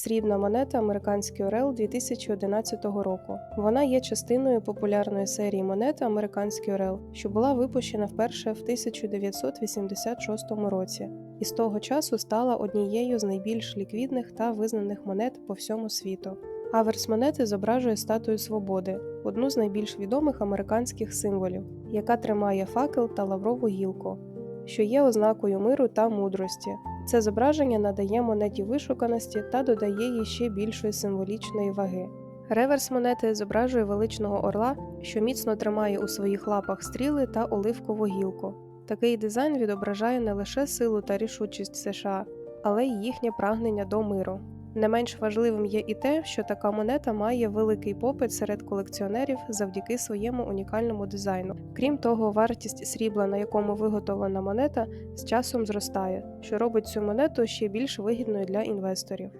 Срібна монета американський Орел 2011 року. Вона є частиною популярної серії монет Американський Орел, що була випущена вперше в 1986 році, і з того часу стала однією з найбільш ліквідних та визнаних монет по всьому світу. Аверс монети зображує статую свободи, одну з найбільш відомих американських символів, яка тримає факел та лаврову гілку, що є ознакою миру та мудрості. Це зображення надає монеті вишуканості та додає їй ще більшої символічної ваги. Реверс монети зображує величного орла, що міцно тримає у своїх лапах стріли та оливкову гілку. Такий дизайн відображає не лише силу та рішучість США, але й їхнє прагнення до миру. Не менш важливим є і те, що така монета має великий попит серед колекціонерів завдяки своєму унікальному дизайну. Крім того, вартість срібла, на якому виготовлена монета, з часом зростає, що робить цю монету ще більш вигідною для інвесторів.